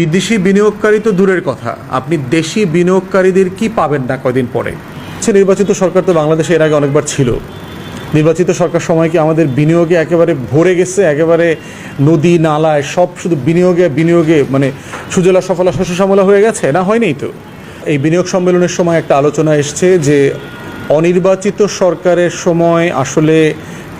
বিদেশি বিনিয়োগকারী তো দূরের কথা। আপনি দেশি বিনিয়োগকারীদের কি পাবেন না কয়দিন পরে? নির্বাচিত সরকার তো বাংলাদেশে এর আগে অনেকবার ছিল। নির্বাচিত সরকার সময় কি আমাদের বিনিয়োগে একেবারে ভরে গেছে? একেবারে নদী নালায় সব শুধু বিনিয়োগে বিনিয়োগে মানে সুজলা, সফলা, শস্য শ্যামলা হয়ে গেছে? না, হয়নি তো? এই বিনিয়োগ সম্মেলনের সময় একটা আলোচনা এসছে যে অনির্বাচিত সরকারের সময় আসলে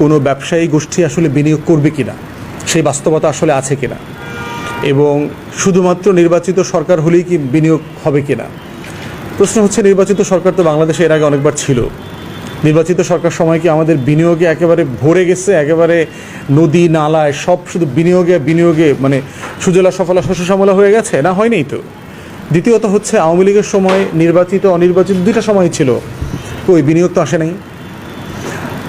কোনো ব্যবসায়ী গোষ্ঠী আসলে বিনিয়োগ করবে কিনা? সেই বাস্তবতা আসলে আছে কিনা? এবং শুধুমাত্র নির্বাচিত সরকার হলেই কি বিনিয়োগ হবে কিনা? প্রশ্ন হচ্ছে, নির্বাচিত সরকার তো বাংলাদেশে এর আগে অনেকবার ছিল। নির্বাচিত সরকার সময় কি আমাদের বিনিয়োগে একেবারে ভরে গেছে? একেবারে নদী নালায় সব শুধু বিনিয়োগে বিনিয়োগে মানে সুজলা, সফলা শস্য শ্যামলা হয়ে গেছে? না, হয়নি তো। দ্বিতীয়ত হচ্ছে, আওয়ামী লীগের সময় নির্বাচিত, অনির্বাচিত দুইটা সময় ছিল। ওই বিনিয়োগ তো আসে নাই।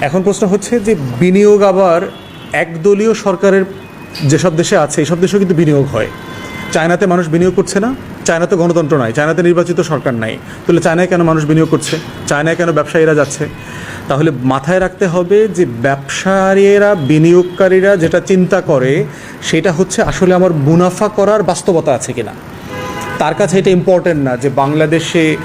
এখন প্রশ্ন হচ্ছে যে, বিনিয়োগ আবার একদলীয় সরকারের যেসব দেশে আছে এইসব দেশেও কিন্তু বিনিয়োগ হয়। চায়নাতে মানুষ বিনিয়োগ করছে না, চায়নাতে গণতন্ত্র নাই, চায়নাতে নির্বাচিত সরকার নাই। তাহলে চায়নায় কেন মানুষ বিনিয়োগ করছে? চায়নায় কেন ব্যবসায়ীরা যাচ্ছে? তাহলে মাথায় রাখতে হবে যে ব্যবসায়ীরা, বিনিয়োগকারীরা যেটা চিন্তা করে, সেটা হচ্ছে আসলে আমার মুনাফা করার বাস্তবতা আছে কিনা। তার কাছে এটা ইম্পর্টেন্ট না যে বাংলাদেশে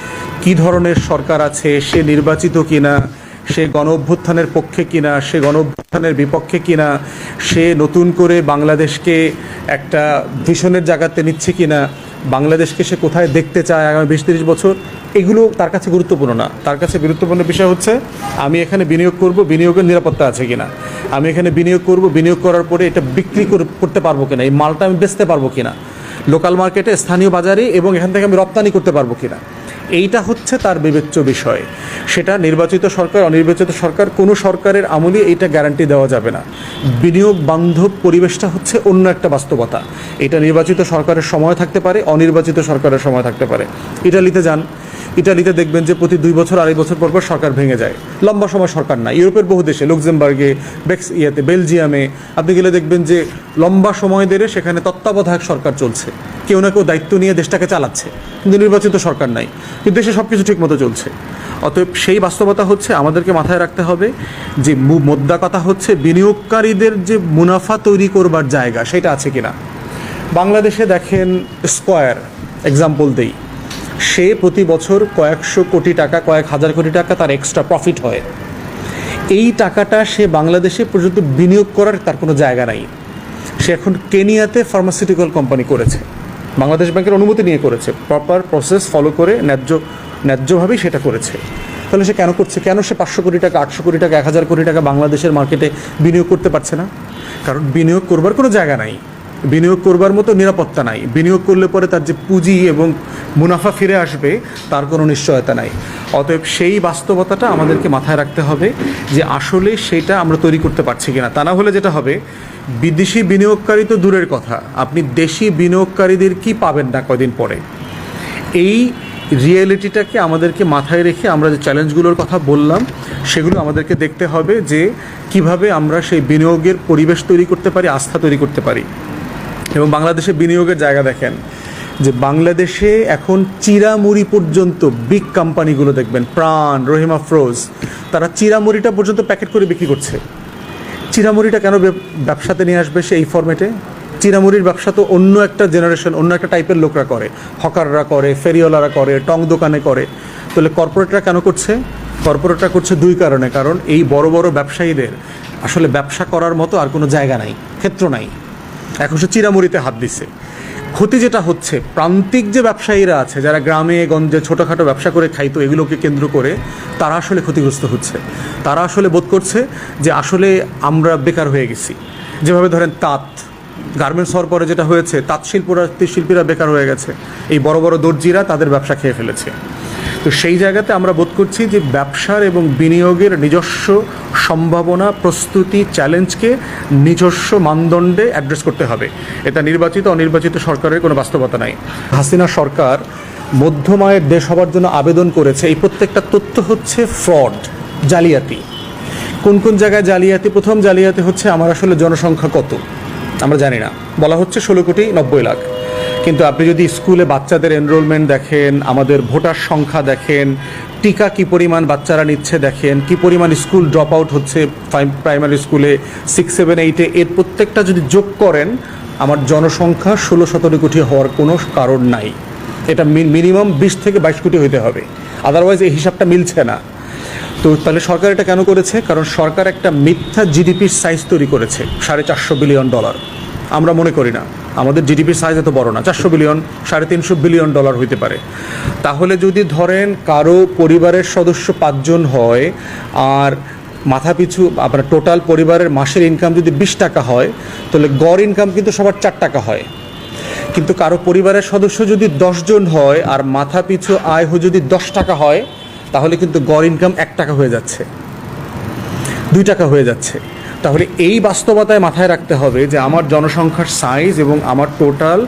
কি ধরনের সরকার আছে, সে নির্বাচিত কিনা। সে গণ অভ্যুত্থানের পক্ষে কিনা, সে গণ অভ্যুত্থানের বিপক্ষে কিনা, সে নতুন করে বাংলাদেশকে একটা ভীষণের জায়গাতে নিচ্ছে কিনা, বাংলাদেশকে সে কোথায় দেখতে চায় আগামী বিশ তিরিশ বছর, এগুলো তার কাছে গুরুত্বপূর্ণ না। তার কাছে গুরুত্বপূর্ণ বিষয় হচ্ছে, আমি এখানে বিনিয়োগ করব, বিনিয়োগের নিরাপত্তা আছে কিনা। আমি এখানে বিনিয়োগ করব, বিনিয়োগ করার পরে এটা বিক্রি করে- করতে পারব কিনা, এই মালটা আমি বেচতে পারব কিনা। লোকাল মার্কেটে স্থানীয় বাজারে এবং এখান থেকে আমি রপ্তানি করতে পারব কিনা। এইটা হচ্ছে তার বিবেচ্য বিষয়। সেটা নির্বাচিত সরকার, অনির্বাচিত সরকার, কোনো সরকারের আমলে এইটা গ্যারান্টি দেওয়া যাবে না। বিনিয়োগ বান্ধব পরিবেশটা হচ্ছে অন্য একটা বাস্তবতা। এটা নির্বাচিত সরকারের সময় থাকতে পারে, অনির্বাচিত সরকারের সময় থাকতে পারে। ইটালিতে যান। ইটালিতে দেখবেন যে প্রতি দুই বছর, আড়াই বছর পর পর সরকার ভেঙে যায়। লম্বা সময় সরকার না ইউরোপের বহু দেশে, লুক্সেমবার্গে, বেক্স ইয়েতে, বেলজিয়ামে, আপনি গেলে দেখবেন যে লম্বা সময় ধরে সেখানে তত্ত্বাবধায়ক সরকার চলছে। কেউ না কেউ দায়িত্ব নিয়ে দেশটাকে চালাচ্ছে। কিন্তু নির্বাচিত সরকার নাই। কিন্তু দেশে সব কিছু ঠিকমতো চলছে। অতএব সেই বাস্তবতা হচ্ছে, আমাদেরকে মাথায় রাখতে হবে যে মোদ্দা কথা হচ্ছে, বিনিয়োগকারীদের যে মুনাফা তৈরি করবার জায়গা, সেটা আছে কিনা? বাংলাদেশে দেখেন স্কোয়ার এক্সাম্পল দেই। সে প্রতি বছর কয়েকশো কোটি টাকা, কয়েক হাজার কোটি টাকা তার এক্সট্রা প্রফিট হয়। এই টাকাটা সে বাংলাদেশে পর্যন্ত বিনিয়োগ করার তার কোনো জায়গা নাই। সে এখন কেনিয়াতে ফার্মাসিউটিক্যাল কোম্পানি করেছে। বাংলাদেশ ব্যাংকের অনুমতি নিয়ে করেছে। প্রপার প্রসেস ফলো করে ন্যায্য, ন্যায্যভাবেই সেটা করেছে। তাহলে সে কেন করছে? কেন সে পাঁচশো কোটি টাকা, আটশো কোটি টাকা, এক হাজার কোটি টাকা বাংলাদেশের মার্কেটে বিনিয়োগ করতে পারছে না? কারণ বিনিয়োগ করবার কোনো জায়গা নাই। বিনিয়োগ করবার মতো নিরাপত্তা নাই। বিনিয়োগ করলে পরে তার যে পুঁজি এবং মুনাফা ফিরে আসবে, তার কোনো নিশ্চয়তা নাই। অতএব সেই বাস্তবতাটা আমাদেরকে মাথায় রাখতে হবে যে আসলে সেটা আমরা তৈরি করতে পারছি কিনা। তা না হলে যেটা হবে, বিদেশি বিনিয়োগকারী তো দূরের কথা। আপনি দেশি বিনিয়োগকারীদের কি পাবেন না কয়দিন পরে? এই রিয়েলিটিটাকে আমাদেরকে মাথায় রেখে আমরা যে চ্যালেঞ্জগুলোর কথা বললাম, সেগুলো আমাদেরকে দেখতে হবে যে কীভাবে আমরা সেই বিনিয়োগের পরিবেশ তৈরি করতে পারি, আস্থা তৈরি করতে পারি। এবং বাংলাদেশে বিনিয়োগের জায়গা দেখেন, যে বাংলাদেশে এখন চিরামুড়ি পর্যন্ত বিগ কোম্পানিগুলো দেখবেন, প্রাণ, রহিমা ফ্রোজ তারা চিরামুড়িটা পর্যন্ত প্যাকেট করে বিক্রি করছে। চিরামুড়িটা কেন ব্যবসাতে নিয়ে আসবে সে এই ফরম্যাটে চিরামুড়ির ব্যবসা তো অন্য একটা জেনারেশন অন্য একটা টাইপের লোকরা করে। হকাররা করে, ফেরিওয়ালারা করে, টং দোকানে করে। তাহলে কর্পোরেটরা কেন করছে? কর্পোরেটরা করছে দুই কারণে, কারণ এই বড় বড় ব্যবসায়ীদের আসলে ব্যবসা করার মতো আর কোনো জায়গা নাই, ক্ষেত্র নাই। এখন সে চিরামুড়িতে হাত দিচ্ছে ক্ষতি যেটা হচ্ছে, প্রান্তিক যে ব্যবসায়ীরা আছে, যারা গ্রামে, গঞ্জে ছোটোখাটো ব্যবসা করে খাইতো, এগুলোকে কেন্দ্র করে তারা আসলে ক্ষতিগ্রস্ত হচ্ছে। তারা আসলে বোধ করছে যে আসলে আমরা বেকার হয়ে গেছি। যেভাবে ধরেন তাঁত, গার্মেন্টস হওয়ার পরে যেটা হয়েছে, তাঁত শিল্পরা, শিল্পীরা বেকার হয়ে গেছে। এই বড় বড় দর্জিরা তাদের ব্যবসা খেয়ে ফেলেছে। তো সেই জায়গাতে আমরা বোধ করছি যে ব্যবসার এবং বিনিয়োগের নিজস্ব সম্ভাবনা, প্রস্তুতি, চ্যালেঞ্জকে নিজস্ব মানদণ্ডে অ্যাড্রেস করতে হবে। এটা নির্বাচিত, অনির্বাচিত সরকারের কোনো বাস্তবতা নাই। হাসিনা সরকার মধ্যমায়ের দেশ হবার জন্য আবেদন করেছে, এই প্রত্যেকটা তথ্য হচ্ছে ফ্রড, জালিয়াতি। কোন কোন জায়গায় জালিয়াতি? প্রথম জালিয়াতি হচ্ছে, আমার আসলে জনসংখ্যা কত? আমরা জানি না। বলা হচ্ছে ষোলো কোটি নব্বই লাখ। কিন্তু আপনি যদি স্কুলে বাচ্চাদের এনরোলমেন্ট দেখেন, আমাদের ভোটার সংখ্যা দেখেন, টিকা কি পরিমাণ বাচ্চারা নিচ্ছে দেখেন, কি পরিমাণ স্কুল ড্রপ আউট হচ্ছে প্রাইমারি স্কুলে সিক্স সেভেন এইটে এর প্রত্যেকটা যদি যোগ করেন, আমার জনসংখ্যা ষোলো সতেরো কোটি হওয়ার কোনো কারণ নাই। এটা মিনিমাম বিশ থেকে বাইশ কোটি হইতে হবে। আদারওয়াইজ এই হিসাবটা মিলছে না। তো তাহলে সরকার এটা কেন করেছে? কারণ সরকার একটা মিথ্যা জিডিপির সাইজ তৈরি করেছে, সাড়ে চারশো বিলিয়ন ডলার আমরা মনে করি না। আমাদের জিডিপির সাইজ এত বড় না। চারশো বিলিয়ন সাড়ে তিনশো বিলিয়ন ডলার হইতে পারে। তাহলে যদি ধরেন কারও পরিবারের সদস্য পাঁচজন হয়, আর মাথাপিছু আপনার টোটাল পরিবারের মাসের ইনকাম যদি বিশ টাকা হয়, তাহলে গড় ইনকাম কিন্তু সবার চার টাকা হয়। কিন্তু কারও পরিবারের সদস্য যদি জন হয়, আর মাথা পিছু আয় যদি দশ টাকা হয়, তাহলে কিন্তু গড় ইনকাম এক টাকা হয়ে যাচ্ছে। দুই টাকা হয়ে যাচ্ছে। তাহলে এই বাস্তবতায় মাথায় রাখতে হবে যে আমার জনসংখ্যার সাইজ এবং আমার টোটাল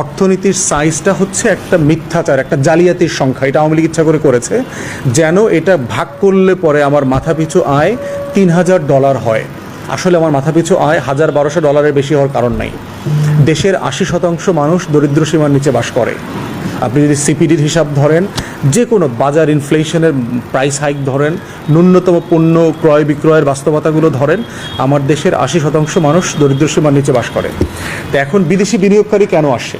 অর্থনীতির সাইজটা হচ্ছে একটা মিথ্যাচার, একটা জালিয়াতির সংখ্যা। এটা আওয়ামী লীগ ইচ্ছা করে করেছে। যেন এটা ভাগ করলে পরে আমার মাথাপিছু আয় তিন হাজার ডলার হয়। আসলে আমার মাথাপিছু আয় হাজার বারোশো ডলারের বেশি হওয়ার কারণ নাই। দেশের আশি শতাংশ মানুষ দরিদ্র সীমার নিচে বাস করে। আপনি যদি সিপিডির হিসাব ধরেন যে কোনো বাজার ইনফ্লেশনের প্রাইস হাইক ধরেন, ন্যূনতম পণ্য, ক্রয় বিক্রয়ের বাস্তবতাগুলো ধরেন, আমার দেশের আশি শতাংশ মানুষ দরিদ্র সীমার নিচে বাস করে। তো এখন বিদেশি বিনিয়োগকারী কেন আসে?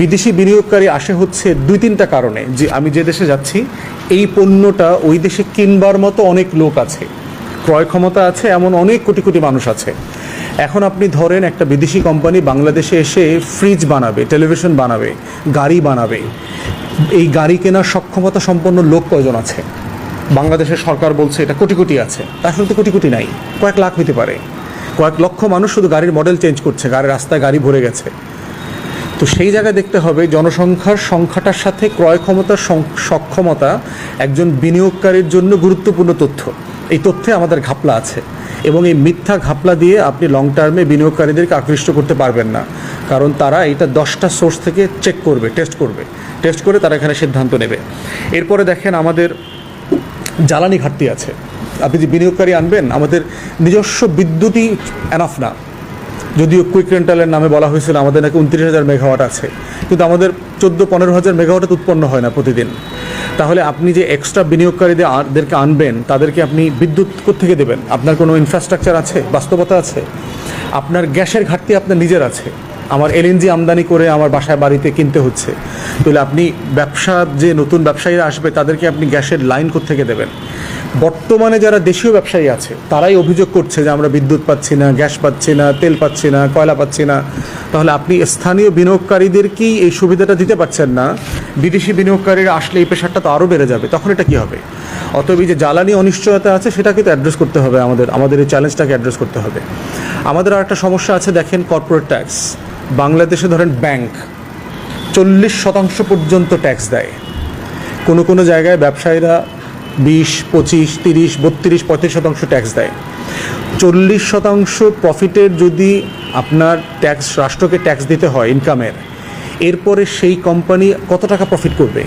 বিদেশি বিনিয়োগকারী আসে হচ্ছে দুই তিনটা কারণে, যে আমি যে দেশে যাচ্ছি, এই পণ্যটা ওই দেশে কিনবার মতো অনেক লোক আছে। ক্রয় ক্ষমতা আছে, এমন অনেক কোটি কোটি মানুষ আছে। এখন আপনি ধরেন একটা বিদেশি কোম্পানি বাংলাদেশে এসে ফ্রিজ বানাবে টেলিভিশন বানাবে, গাড়ি বানাবে। এই গাড়ি কেনার সক্ষমতা সম্পন্ন লোক কয়জন আছে? বাংলাদেশের সরকার বলছে এটা কোটি কোটি আছে। আসলে তো কোটি কোটি নাই, কয়েক লাখ হতে পারে। কয়েক লক্ষ মানুষ শুধু গাড়ির মডেল চেঞ্জ করছে, গাড়ির রাস্তায় গাড়ি ভরে গেছে। তো সেই জায়গায় দেখতে হবে জনসংখ্যার সংখ্যাটার সাথে ক্রয় ক্ষমতার সক্ষমতা একজন বিনিয়োগকারীর জন্য গুরুত্বপূর্ণ তথ্য। এই তথ্যে আমাদের ঘাপলা আছে এবং এই মিথ্যা ঘাপলা দিয়ে আপনি লং টার্মে বিনিয়োগকারীদেরকে আকৃষ্ট করতে পারবেন না। কারণ তারা এটা দশটা সোর্স থেকে চেক করবে টেস্ট করবে। টেস্ট করে তারা এখানে সিদ্ধান্ত নেবে। এরপরে দেখেন আমাদের জ্বালানি ঘাটতি আছে। আপনি যে বিনিয়োগকারী আনবেন, আমাদের নিজস্ব বিদ্যুৎই এনাফ না। যদিও কুইক রেন্টালের নামে বলা হয়েছিল, আমাদের নাকি উনত্রিশ হাজার মেগাওয়াট আছে। কিন্তু আমাদের চোদ্দ পনেরো হাজার মেগাওয়াট উৎপন্ন হয় না প্রতিদিন। তাহলে আপনি যে এক্সট্রা বিনিয়োগকারীদেরকে আনবেন, তাদেরকে আপনি বিদ্যুৎ থেকে দেবেন? আপনার কোনো ইনফ্রাস্ট্রাকচার আছে? বাস্তবতা আছে? আপনার গ্যাসের ঘাটতি আপনার নিজের আছে? আমার এলএনজি আমদানি করে আমার বাসায় বাড়িতে কিনতে হচ্ছে। তাহলে আপনি ব্যবসা, যে নতুন ব্যবসায়ীরা আসবে, তাদেরকে আপনি গ্যাসের লাইন থেকে দেবেন? বর্তমানে যারা দেশীয় ব্যবসায়ী আছে, তারাই অভিযোগ করছে যে আমরা বিদ্যুৎ পাচ্ছি না, গ্যাস পাচ্ছি না, তেল পাচ্ছি না, কয়লা পাচ্ছি না। তাহলে আপনি স্থানীয় বিনিয়োগকারীদেরকেই এই সুবিধাটা দিতে পারছেন না। বিদেশি বিনিয়োগকারীরা আসলে এই প্রেশারটা তো আরও বেড়ে যাবে। তখন এটা কী হবে? অতএব যে জ্বালানি অনিশ্চয়তা আছে, সেটাকে তো অ্যাড্রেস করতে হবে আমাদের আমাদের এই চ্যালেঞ্জটাকে অ্যাড্রেস করতে হবে। আমাদের আর একটা সমস্যা আছে, দেখেন কর্পোরেট ট্যাক্স বাংলাদেশে ধরেন ব্যাংক চল্লিশ শতাংশ পর্যন্ত ট্যাক্স দেয়। কোনো কোনো জায়গায় ব্যবসায়ীরা বিশ, পঁচিশ, তিরিশ, বত্রিশ, পঁয়ত্রিশ শতাংশ ট্যাক্স দেয়। চল্লিশ শতাংশ প্রফিটের যদি আপনার ট্যাক্স রাষ্ট্রকে ট্যাক্স দিতে হয় ইনকামের এরপরে সেই কোম্পানি কত টাকা প্রফিট করবে?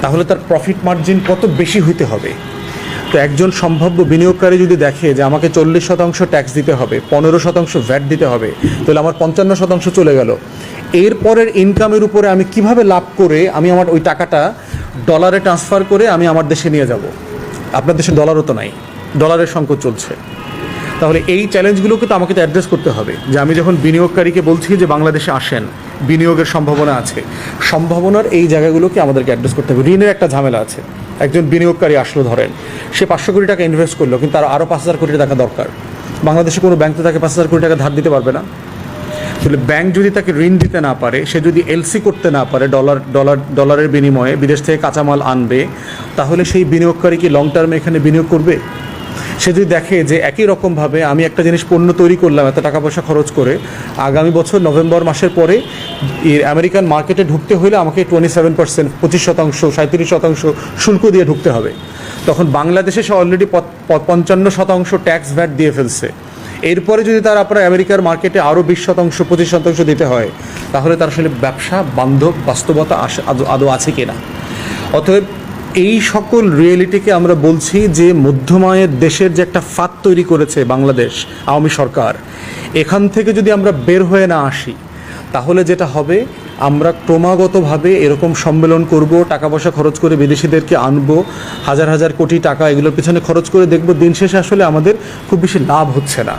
তাহলে তার প্রফিট মার্জিন কত বেশি হইতে হবে? তো একজন সম্ভাব্য বিনিয়োগকারী যদি দেখে যে আমাকে চল্লিশ শতাংশ ট্যাক্স দিতে হবে, পনেরো শতাংশ ভ্যাট দিতে হবে, তাহলে আমার পঞ্চান্ন শতাংশ চলে গেল। এরপরের ইনকামের উপরে আমি কীভাবে লাভ করে আমি আমার ওই টাকাটা ডলারে ট্রান্সফার করে আমি আমার দেশে নিয়ে যাব। আপনার দেশে ডলারও তো নাই। ডলারের সংকট চলছে। তাহলে এই চ্যালেঞ্জগুলোকে তো আমাকে তো অ্যাড্রেস করতে হবে। যে আমি যখন বিনিয়োগকারীকে বলছি যে বাংলাদেশে আসেন, বিনিয়োগের সম্ভাবনা আছে। সম্ভাবনার এই জায়গাগুলোকে আমাদেরকে অ্যাড্রেস করতে হবে। ঋণের একটা ঝামেলা আছে। একজন বিনিয়োগকারী আসলো ধরেন। সে পাঁচশো কোটি টাকা ইনভেস্ট করল, কিন্তু তার আরও পাঁচ হাজার কোটি টাকা দরকার। বাংলাদেশে কোনো ব্যাংক তো তাকে পাঁচ হাজার কোটি টাকা ধার দিতে পারবে না। তাহলে ব্যাংক যদি তাকে ঋণ দিতে না পারে, সে যদি এলসি করতে না পারে ডলার ডলার ডলারের বিনিময়ে বিদেশ থেকে কাঁচামাল আনবে, তাহলে সেই বিনিয়োগকারী কি লং টার্মে এখানে বিনিয়োগ করবে? সে যদি দেখে যে একই রকমভাবে আমি একটা জিনিস পণ্য তৈরি করলাম, এত টাকা পয়সা খরচ করে, আগামী বছর নভেম্বর মাসের পরে আমেরিকান মার্কেটে ঢুকতে হলে আমাকে টোয়েন্টি সেভেন পার্সেন্ট পঁচিশ শতাংশ সাঁত্রিশ শতাংশ শুল্ক দিয়ে ঢুকতে হবে। তখন বাংলাদেশে সে অলরেডি পঞ্চান্ন শতাংশ ট্যাক্স ভ্যাট দিয়ে ফেলছে। এরপরে যদি তার আপনার আমেরিকার মার্কেটে আরও বিশ শতাংশ, পঁচিশ শতাংশ দিতে হয়, তাহলে তার আসলে ব্যবসা, বান্ধব, বাস্তবতা আদৌ- আছে কিনা? অতএব এই সকল রিয়েলিটিকে আমরা বলছি যে মধ্যমায়ের দেশের যে একটা ফাঁদ তৈরি করেছে বাংলাদেশ, আওয়ামী সরকার, এখান থেকে যদি আমরা বের হয়ে না আসি, তাহলে যেটা হবে আমরা ক্রমাগতভাবে এরকম সম্মেলন করব, টাকা পয়সা খরচ করে বিদেশিদেরকে আনব, হাজার হাজার কোটি টাকা এগুলোর পিছনে খরচ করে দেখব দিন শেষে আসলে আমাদের খুব বেশি লাভ হচ্ছে না।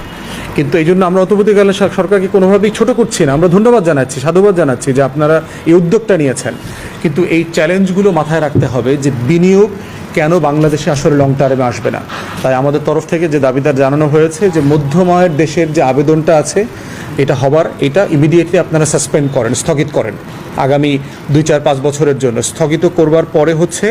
কিন্তু এই জন্য আমরা সর- সরকারকে কোনোভাবেই ছোট করছি না। আমরা ধন্যবাদ জানাচ্ছি, সাধুবাদ জানাচ্ছি যে আপনারা এই উদ্যোগটা নিয়েছেন। কিন্তু এই চ্যালেঞ্জগুলো মাথায় রাখতে হবে যে বিনিয়োগ কেন বাংলাদেশে আসলে লং টার্মে আসবে না। তাই আমাদের তরফ থেকে যে দাবিদার জানানো হয়েছে যে মধ্যময়ের দেশের যে আবেদনটা আছে এটা হবার, এটা ইমিডিয়েটলি আপনারা সাসপেন্ড করেন, স্থগিত করেন। আগামী দুই চার পাঁচ বছরের জন্য। স্থগিত করবার পরে হচ্ছে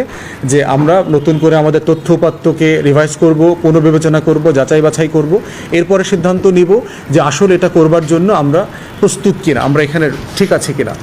যে আমরা নতুন করে আমাদের তথ্য উপাত্তকে রিভাইজ করব, পুনর্বিবেচনা করব, যাচাই বাছাই করব। এরপরে সিদ্ধান্ত নিব যে আসলে এটা করবার জন্য আমরা প্রস্তুত কিনা, আমরা এখানে ঠিক আছে কিনা।